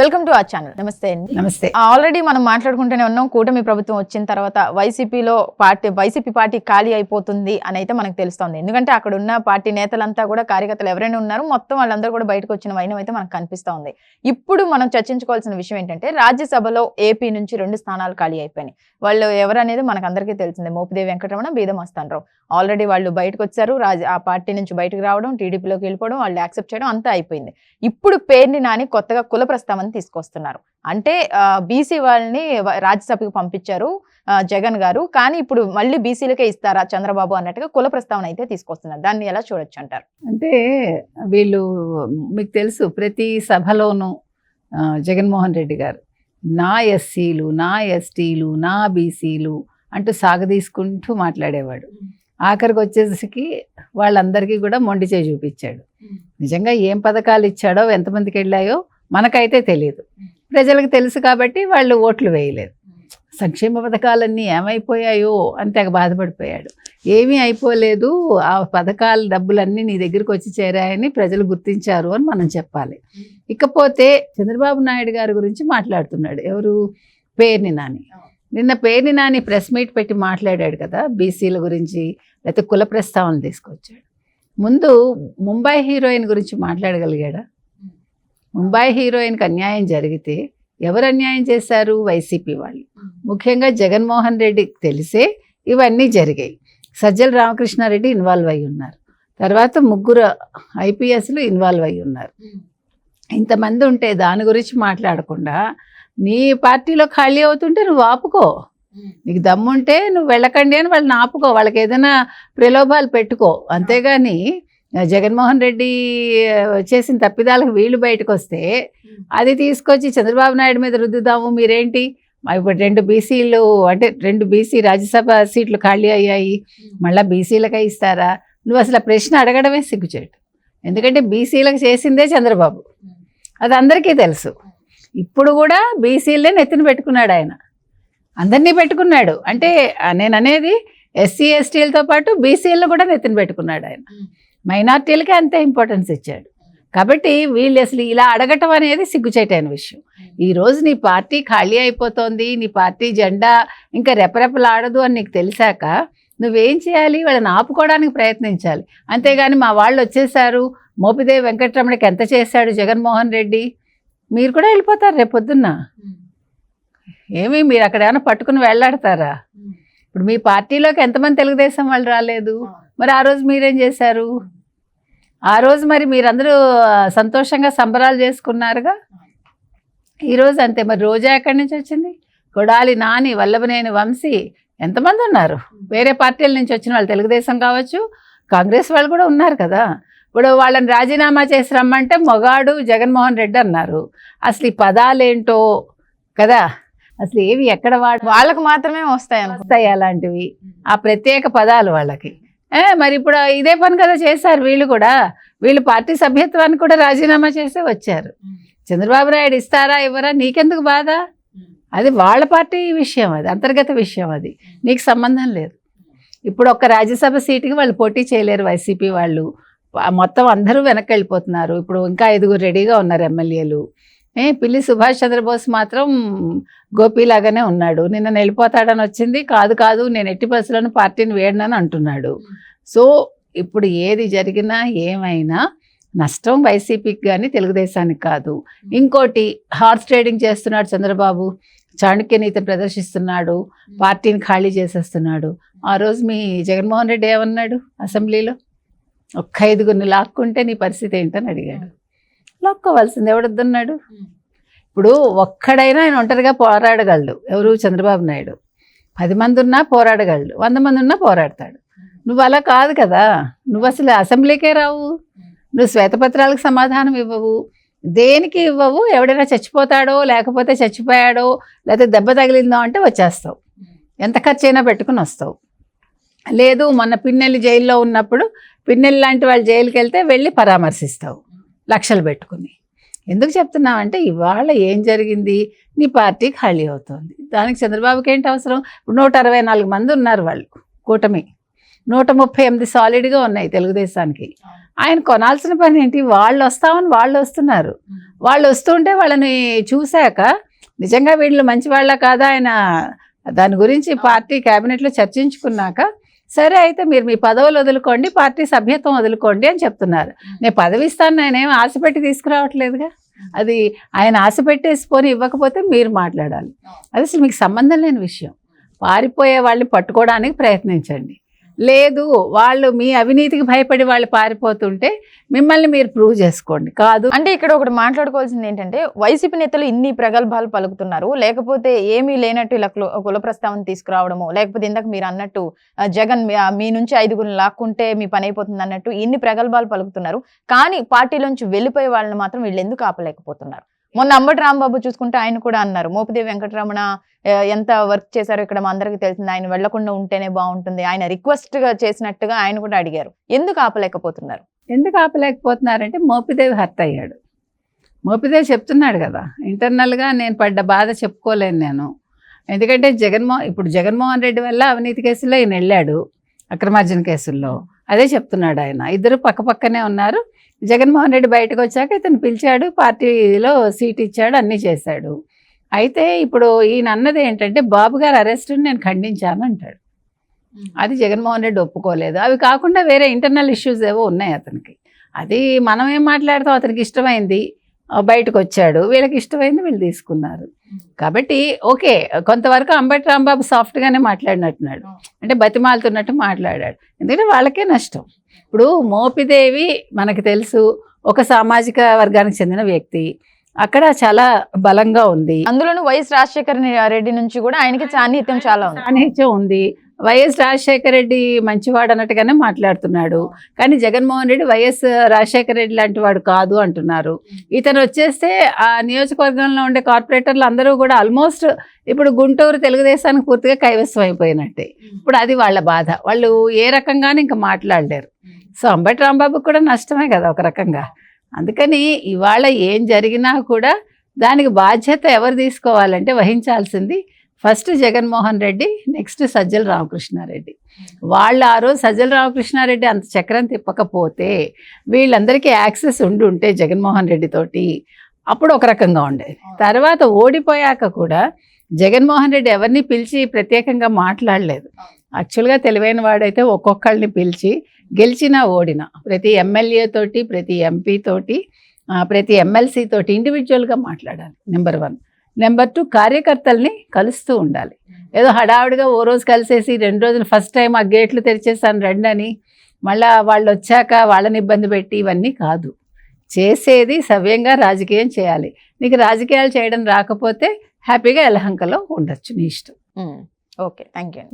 Welcome to ఆ channel. నమస్తే అండి. నమస్తే. ఆల్రెడీ మనం మాట్లాడుకుంటూనే ఉన్నాం కూటమి ప్రభుత్వం వచ్చిన తర్వాత వైసీపీలో పార్టీ వైసీపీ పార్టీ ఖాళీ అయిపోతుంది అని అయితే మనకు తెలుస్తోంది. ఎందుకంటే అక్కడ ఉన్న పార్టీ నేతలంతా కూడా కార్యకర్తలు ఎవరైనా ఉన్నారు మొత్తం వాళ్ళందరూ కూడా బయటకు వచ్చిన వైనం అయితే మనకు కనిపిస్తా ఉంది ఇప్పుడు మనం చర్చించుకోవాల్సిన విషయం ఏంటంటే రాజ్యసభలో ఏపీ నుంచి రెండు స్థానాలు ఖాళీ అయిపోయినాయి. వాళ్ళు ఎవరనేది మనకు అందరికీ తెలిసిందే. మోపిదేవి వెంకటరమణ బీదం వస్తానరావు ఆల్రెడీ వాళ్ళు బయటకు వచ్చారు రాజ ఆ పార్టీ నుంచి బయటకు రావడం టీడీపీలోకి వెళ్ళిపోవడం వాళ్ళు యాక్సెప్ట్ చేయడం అంతా అయిపోయింది. ఇప్పుడు పేర్ని నాని కొత్తగా కుల ప్రస్తావన తీసుకొస్తున్నారు. అంటే బీసీ వాళ్ళని రాజ్యసభకి పంపించారు జగన్ గారు. కానీ ఇప్పుడు మళ్ళీ బీసీలకే ఇస్తారా చంద్రబాబు అన్నట్టుగా కుల ప్రస్తావన అయితే తీసుకొస్తున్నారు. దాన్ని ఎలా చూడొచ్చు అంటారు? అంటే వీళ్ళు మీకు తెలుసు ప్రతి సభలోనూ జగన్మోహన్ రెడ్డి గారు నా ఎస్సీలు నా ఎస్టీలు నా బీసీలు అంటూ సాగదీసుకుంటూ మాట్లాడేవాడు. ఆఖరికి వచ్చేసరికి వాళ్ళందరికీ కూడా మొండి చేయి చూపించాడు. నిజంగా ఏం పథకాలు ఇచ్చాడో ఎంతమందికి వెళ్ళాయో మనకైతే తెలియదు ప్రజలకు తెలుసు కాబట్టి వాళ్ళు ఓట్లు వేయలేదు. సంక్షేమ పథకాలన్నీ ఏమైపోయాయో అని తెగ బాధపడిపోయాడు. ఏమీ అయిపోలేదు. ఆ పథకాల డబ్బులన్నీ నీ దగ్గరికి వచ్చి చేరాయని ప్రజలు గుర్తించారు అని మనం చెప్పాలి. ఇకపోతే చంద్రబాబు నాయుడు గారి గురించి మాట్లాడుతున్నాడు. ఎవరు? పేర్ని నాని నిన్న పేర్ని నాని ప్రెస్ మీట్ పెట్టి మాట్లాడాడు కదా బీసీల గురించి లేకపోతే కుల ప్రస్తావన తీసుకొచ్చాడు. ముందు ముంబై హీరోయిన్ గురించి మాట్లాడగలిగాడా? ముంబై హీరోయిన్కి అన్యాయం జరిగితే ఎవరు అన్యాయం చేశారు? వైసీపీ వాళ్ళు. ముఖ్యంగా జగన్మోహన్ రెడ్డికి తెలిసే ఇవన్నీ జరిగాయి. సజ్జల రామకృష్ణారెడ్డి ఇన్వాల్వ్ అయి ఉన్నారు. తర్వాత ముగ్గురు ఐపీఎస్లు ఇన్వాల్వ్ అయి ఉన్నారు. ఇంతమంది ఉంటే దాని గురించి మాట్లాడకుండా నీ పార్టీలో ఖాళీ అవుతుంటే నువ్వు ఆపుకో. నీకు దమ్ముంటే నువ్వు వెళ్ళకండి అని వాళ్ళని ఆపుకో. వాళ్ళకి ఏదైనా ప్రలోభాలు పెట్టుకో. అంతేగాని జగన్మోహన్ రెడ్డి చేసిన తప్పిదాలకు వీళ్ళు బయటకు వస్తే అది తీసుకొచ్చి చంద్రబాబు నాయుడు మీద రుద్దుదాము మీరేంటి? ఇప్పుడు రెండు బీసీలు అంటే రెండు బీసీ రాజ్యసభ సీట్లు ఖాళీ అయ్యాయి. మళ్ళీ బీసీలకే ఇస్తారా? నువ్వు అసలు ఆ ప్రశ్న అడగడమే సిగ్గుచేటు. ఎందుకంటే బీసీలకు చేసిందే చంద్రబాబు. అది అందరికీ తెలుసు. ఇప్పుడు కూడా బీసీలే నెత్తిన పెట్టుకున్నాడు ఆయన. అందరినీ పెట్టుకున్నాడు. అంటే నేను అనేది ఎస్సీ ఎస్టీలతో పాటు బీసీలను కూడా నెత్తిన పెట్టుకున్నాడు ఆయన. మైనార్టీలకి అంతే ఇంపార్టెన్స్ ఇచ్చాడు. కాబట్టి వీళ్ళు అసలు ఇలా అడగటం అనేది సిగ్గుచేటైన విషయం. ఈ రోజు నీ పార్టీ ఖాళీ అయిపోతోంది నీ పార్టీ జెండా ఇంకా రెపరెపలాడదు అని నీకు తెలిసాక నువ్వేం చేయాలి? వాళ్ళని ఆపుకోవడానికి ప్రయత్నించాలి. అంతేగాని మా వాళ్ళు వచ్చేసారు మోపిదేవి వెంకటరమణకి ఎంత చేశాడు జగన్మోహన్ రెడ్డి? మీరు కూడా వెళ్ళిపోతారు రేపు పొద్దున్న. ఏమి మీరు అక్కడ ఏమైనా పట్టుకుని వెళ్ళాడతారా? ఇప్పుడు మీ పార్టీలోకి ఎంతమంది తెలుగుదేశం వాళ్ళు రాలేదు? మరి ఆ రోజు మీరేం చేశారు? ఆ రోజు మరి మీరందరూ సంతోషంగా సంబరాలు చేసుకున్నారుగా? ఈరోజు అంతే మరి రోజా ఎక్కడి నుంచి వచ్చింది? కొడాలి నాని వల్లభనేని వంశీ ఎంతమంది ఉన్నారు? వేరే పార్టీల నుంచి వచ్చిన వాళ్ళు తెలుగుదేశం కావచ్చు కాంగ్రెస్ వాళ్ళు కూడా ఉన్నారు కదా? ఇప్పుడు వాళ్ళని రాజీనామా చేసి రమ్మంటే మొగాడు జగన్మోహన్ రెడ్డి అన్నారు. అసలు ఈ పదాలేంటో కదా? అసలు ఏవి ఎక్కడ వాడు వాళ్ళకు మాత్రమే వస్తాయి వస్తాయి అలాంటివి. ఆ ప్రత్యేక పదాలు వాళ్ళకి. మరి ఇప్పుడు ఇదే పని కదా చేశారు వీళ్ళు కూడా. వీళ్ళు పార్టీ సభ్యత్వాన్ని కూడా రాజీనామా చేసే వచ్చారు. చంద్రబాబు నాయుడు ఇస్తారా ఇవ్వరా నీకెందుకు బాధ? అది వాళ్ళ పార్టీ విషయం అది అంతర్గత విషయం అది. నీకు సంబంధం లేదు. ఇప్పుడు ఒక్క రాజ్యసభ సీటుకి వాళ్ళు పోటీ చేయలేరు వైసీపీ వాళ్ళు. మొత్తం అందరూ వెనక్కి వెళ్ళిపోతున్నారు. ఇప్పుడు ఇంకా ఐదుగురు రెడీగా ఉన్నారు ఎమ్మెల్యేలు. ఏ పిల్లి సుభాష్ చంద్రబోస్ మాత్రం గోపిలాగానే ఉన్నాడు. నిన్న వెళ్ళిపోతాడని వచ్చింది. కాదు కాదు నేను ఎట్టి బస్సులను పార్టీని వేడనని అంటున్నాడు. సో ఇప్పుడు ఏది జరిగినా ఏమైనా నష్టం వైసీపీకి కానీ తెలుగుదేశానికి కాదు. ఇంకోటి హార్స్ ట్రేడింగ్ చేస్తున్నాడు చంద్రబాబు. చాణక్య నీతి ప్రదర్శిస్తున్నాడు. పార్టీని ఖాళీ చేసేస్తున్నాడు. ఆ రోజు మీ జగన్మోహన్ రెడ్డి ఏమన్నాడు అసెంబ్లీలో? ఒక్క ఐదుగురిని లాక్కుంటే నీ పరిస్థితి ఏంటని అడిగాడు. లాక్కోవాల్సింది. ఎవడొద్దన్నాడు? ఇప్పుడు ఒక్కడైనా ఆయన ఒంటరిగా పోరాడగలడు. ఎవరు? చంద్రబాబు నాయుడు. పది మంది ఉన్నా పోరాడగలడు. వంద మంది ఉన్నా పోరాడతాడు నువ్వు అలా కాదు కదా. నువ్వు అసలు అసెంబ్లీకే రావు. నువ్వు శ్వేతపత్రాలకు సమాధానం ఇవ్వవు. దేనికి ఇవ్వవు? ఎవడైనా చచ్చిపోతాడో లేకపోతే చచ్చిపోయాడో లేకపోతే దెబ్బ తగిలిందో అంటే వచ్చేస్తావు. ఎంత ఖర్చు అయినా పెట్టుకుని వస్తావు. లేదు మొన్న పిన్నెల్లి జైల్లో ఉన్నప్పుడు పిన్నెల్లి లాంటి వాళ్ళు జైలుకి వెళ్తే వెళ్ళి పరామర్శిస్తావు. లక్షలు పెట్టుకుని ఎందుకు చెప్తున్నామంటే ఇవాళ ఏం జరిగింది? నీ పార్టీ ఖాళీ అవుతుంది. దానికి చంద్రబాబుకి ఏంటి అవసరం? ఇప్పుడు నూట అరవై నాలుగు మంది ఉన్నారు వాళ్ళు కూటమి. నూట ముప్పై ఎనిమిది సాలిడ్గా ఉన్నాయి తెలుగుదేశానికి. ఆయన కొనాల్సిన పని ఏంటి? వాళ్ళు వస్తామని వాళ్ళు వస్తున్నారు. వాళ్ళు వస్తుంటే వాళ్ళని చూశాక నిజంగా వీళ్ళు మంచి వాళ్ళ కాదా ఆయన? దాని గురించి పార్టీ క్యాబినెట్లో చర్చించుకున్నాక సరే అయితే మీరు మీ పదవులు వదులుకోండి పార్టీ సభ్యత్వం వదులుకోండి అని చెప్తున్నారు. నేను పదవి ఇస్తాను నేనేం ఆశపెట్టి తీసుకురావట్లేదుగా? అది ఆయన ఆశ పెట్టేసిపోని ఇవ్వకపోతే మీరు మాట్లాడాలి. అది అసలు మీకు సంబంధం లేని విషయం. పారిపోయే వాళ్ళని పట్టుకోవడానికి ప్రయత్నించండి. లేదు వాళ్ళు మీ అవినీతికి భయపడి వాళ్ళు పారిపోతుంటే మిమ్మల్ని మీరు ప్రూవ్ చేసుకోండి. కాదు. అంటే ఇక్కడ ఒకటి మాట్లాడుకోవాల్సింది ఏంటంటే వైసీపీ నేతలు ఇన్ని ప్రగల్భాలు పలుకుతున్నారు. లేకపోతే ఏమీ లేనట్టు ఇలా కుల- కుల ప్రస్తావన తీసుకురావడము లేకపోతే ఇందాక మీరు అన్నట్టు జగన్ మీ- మీ నుంచి ఐదుగురు లాక్కుంటే మీ పని అయిపోతుంది అన్నట్టు ఇన్ని ప్రగల్భాలు పలుకుతున్నారు. కానీ పార్టీలోంచి వెళ్ళిపోయే వాళ్ళని మాత్రం వీళ్ళు ఎందుకు ఆపలేకపోతున్నారు? మొన్న అంబటి రాంబాబు చూసుకుంటే ఆయన కూడా అన్నారు మోపిదేవి వెంకటరమణ ఎంత వర్క్ చేశారో ఇక్కడ మా తెలిసింది ఆయన వెళ్ళకుండా ఉంటేనే బాగుంటుంది ఆయన రిక్వెస్ట్గా చేసినట్టుగా ఆయన కూడా అడిగారు. ఎందుకు ఆపలేకపోతున్నారు? ఎందుకు ఆపలేకపోతున్నారంటే మోపిదేవి హర్ట్ అయ్యాడు. మోపిదేవి చెప్తున్నాడు కదా ఇంటర్నల్గా నేను పడ్డ బాధ చెప్పుకోలేను నేను. ఎందుకంటే జగన్మోహన్ ఇప్పుడు జగన్మోహన్ రెడ్డి వల్ల అవినీతి కేసుల్లో ఈయన వెళ్ళాడు అక్రమార్జన కేసుల్లో. అదే చెప్తున్నాడు ఆయన. ఇద్దరు పక్కపక్కనే ఉన్నారు జగన్మోహన్ రెడ్డి బయటకు వచ్చాక ఇతను పిలిచాడు పార్టీలో సీట్ ఇచ్చాడు అన్నీ చేశాడు. అయితే ఇప్పుడు ఈయన అన్నది ఏంటంటే బాబు గారు అరెస్ట్ని నేను ఖండించాను అంటాడు. అది జగన్మోహన్ రెడ్డి ఒప్పుకోలేదు. అవి కాకుండా వేరే ఇంటర్నల్ ఇష్యూస్ ఏవో ఉన్నాయి అతనికి. అది మనం ఏం మాట్లాడతాం? అతనికి ఇష్టమైంది. బయటకు వచ్చాడు వీళ్ళకి ఇష్టమైంది వీళ్ళు తీసుకున్నారు. కాబట్టి ఓకే కొంతవరకు అంబటి రాంబాబు సాఫ్ట్గానే మాట్లాడినట్టున్నాడు. అంటే బతిమాలుతున్నట్టు మాట్లాడాడు. ఎందుకంటే వాళ్ళకే నష్టం. ఇప్పుడు మోపిదేవి మనకు తెలుసు ఒక సామాజిక వర్గానికి చెందిన వ్యక్తి. అక్కడ చాలా బలంగా ఉంది. అందులోనూ వైఎస్ రాజశేఖర రెడ్డి నుంచి కూడా ఆయనకి సాన్నిహిత్యం చాలా ఉంది. సాన్నిహిత్యం ఉంది. వైఎస్ రాజశేఖర రెడ్డి మంచివాడు అన్నట్టుగానే మాట్లాడుతున్నాడు. కానీ జగన్మోహన్ రెడ్డి వైఎస్ రాజశేఖర రెడ్డి లాంటి వాడు కాదు అంటున్నారు. ఇతను వచ్చేస్తే ఆ నియోజకవర్గంలో ఉండే కార్పొరేటర్లు అందరూ కూడా ఆల్మోస్ట్ ఇప్పుడు గుంటూరు తెలుగుదేశానికి పూర్తిగా కైవసం అయిపోయినట్టే. ఇప్పుడు అది వాళ్ళ బాధ. వాళ్ళు ఏ రకంగానే ఇంకా మాట్లాడలేరు. సో అంబటి రాంబాబుకి కూడా నష్టమే కదా ఒక రకంగా. అందుకని ఇవాళ ఏం జరిగినా కూడా దానికి బాధ్యత ఎవరు తీసుకోవాలంటే వహించాల్సింది ఫస్ట్ జగన్మోహన్ రెడ్డి నెక్స్ట్ సజ్జల రామకృష్ణారెడ్డి. వాళ్ళు ఆ రోజు సజ్జల రామకృష్ణారెడ్డి అంత చక్రం తిప్పకపోతే వీళ్ళందరికీ యాక్సెస్ ఉండి ఉంటే జగన్మోహన్ రెడ్డి తోటి అప్పుడు ఒక రకంగా ఉండేది. తర్వాత ఓడిపోయాక కూడా జగన్మోహన్ రెడ్డి ఎవరిని పిలిచి ప్రత్యేకంగా మాట్లాడలేదు. యాక్చువల్గా తెలివైన వాడైతే ఒక్కొక్కళ్ళని పిలిచి గెలిచినా ఓడినా. ప్రతి ఎమ్మెల్యే తోటి ప్రతి ఎంపీ తోటి ఆ, ప్రతి ఎమ్మెల్సీ తోటి ఇండివిజువల్గా మాట్లాడాలి నెంబర్ వన్ నెంబర్ టూ కార్యకర్తల్ని కలుస్తూ ఉండాలి. ఏదో హడావుడిగా ఓ రోజు కలిసేసి రెండు రోజులు ఫస్ట్ టైం ఆ గేట్లు తెరిచేసాను రండి అని మళ్ళా వాళ్ళు వచ్చాక వాళ్ళని ఇబ్బంది పెట్టి ఇవన్నీ కాదు. చేసేది సవ్యంగా రాజకీయం చేయాలి. నీకు రాజకీయాలు చేయడం రాకపోతే హ్యాపీగా ఎలహంకలో ఉండొచ్చు నీ ఇష్టం. ఓకే. Thank you